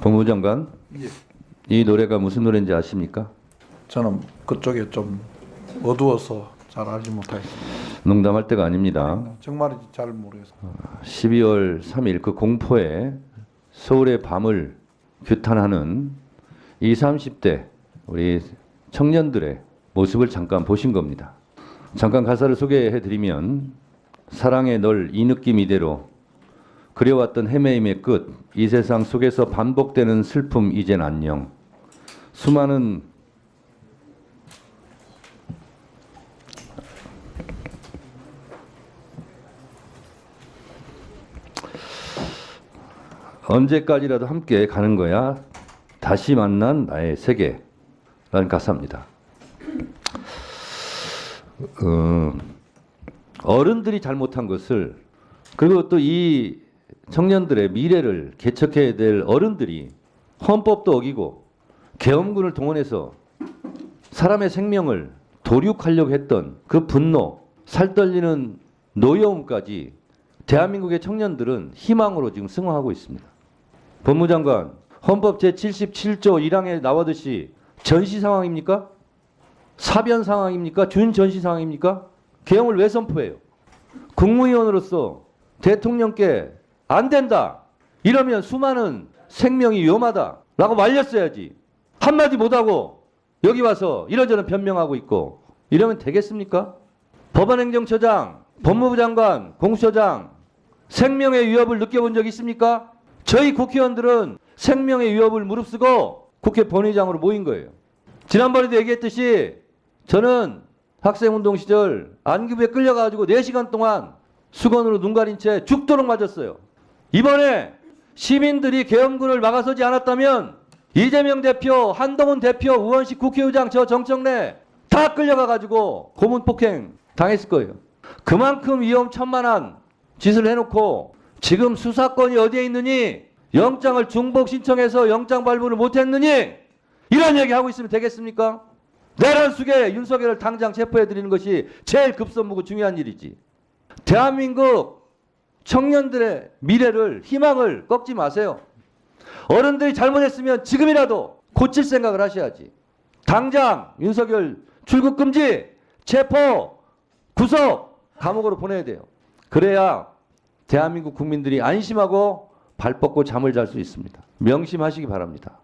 법무부 장관, 예. 이 노래가 무슨 노래인지 아십니까? 저는 그쪽에 좀 어두워서 잘 알지 못하겠습니다. 농담할 때가 아닙니다. 정말인지 잘 모르겠어요. 12월 3일 그 공포에 서울의 밤을 규탄하는 20, 30대 우리 청년들의 모습을 잠깐 보신 겁니다. 잠깐 가사를 소개해 드리면 사랑의 널 이 느낌 이대로 그려왔던 헤매임의 끝, 이 세상 속에서 반복되는 슬픔 이젠 안녕. 수많은 언제까지라도 함께 가는 거야. 다시 만난 나의 세계 라는 가사입니다. 어, 어른들이 잘못한 것을 그리고 또 이 청년들의 미래를 개척해야 될 어른들이 헌법도 어기고 계엄군을 동원해서 사람의 생명을 도륙하려고 했던 그 분노, 살떨리는 노여움까지 대한민국의 청년들은 희망으로 지금 승화하고 있습니다. 법무장관, 헌법 제77조 1항에 나와듯이 전시 상황입니까? 사변 상황입니까? 준전시 상황입니까? 계엄을 왜 선포해요? 국무위원으로서 대통령께 안 된다. 이러면 수많은 생명이 위험하다 라고 말렸어야지. 한마디 못하고 여기 와서 이런저런 변명하고 있고 이러면 되겠습니까? 법안행정처장, 법무부 장관, 공수처장 생명의 위협을 느껴본 적 있습니까? 저희 국회의원들은 생명의 위협을 무릅쓰고 국회 본회의장으로 모인 거예요. 지난번에도 얘기했듯이 저는 학생운동 시절 안기부에 끌려가지고 4시간 동안 수건으로 눈 가린 채 죽도록 맞았어요. 이번에 시민들이 계엄군을 막아서지 않았다면 이재명 대표, 한동훈 대표, 우원식 국회의장, 저 정청래 다 끌려가가지고 고문 폭행 당했을 거예요. 그만큼 위험천만한 짓을 해놓고 지금 수사권이 어디에 있느니 영장을 중복 신청해서 영장 발부를 못했느니 이런 얘기 하고 있으면 되겠습니까? 내란 속에 윤석열을 당장 체포해드리는 것이 제일 급선무고 중요한 일이지. 대한민국 청년들의 미래를 희망을 꺾지 마세요. 어른들이 잘못했으면 지금이라도 고칠 생각을 하셔야지. 당장 윤석열 출국 금지, 체포, 구속, 감옥으로 보내야 돼요. 그래야 대한민국 국민들이 안심하고 발 뻗고 잠을 잘 수 있습니다. 명심하시기 바랍니다.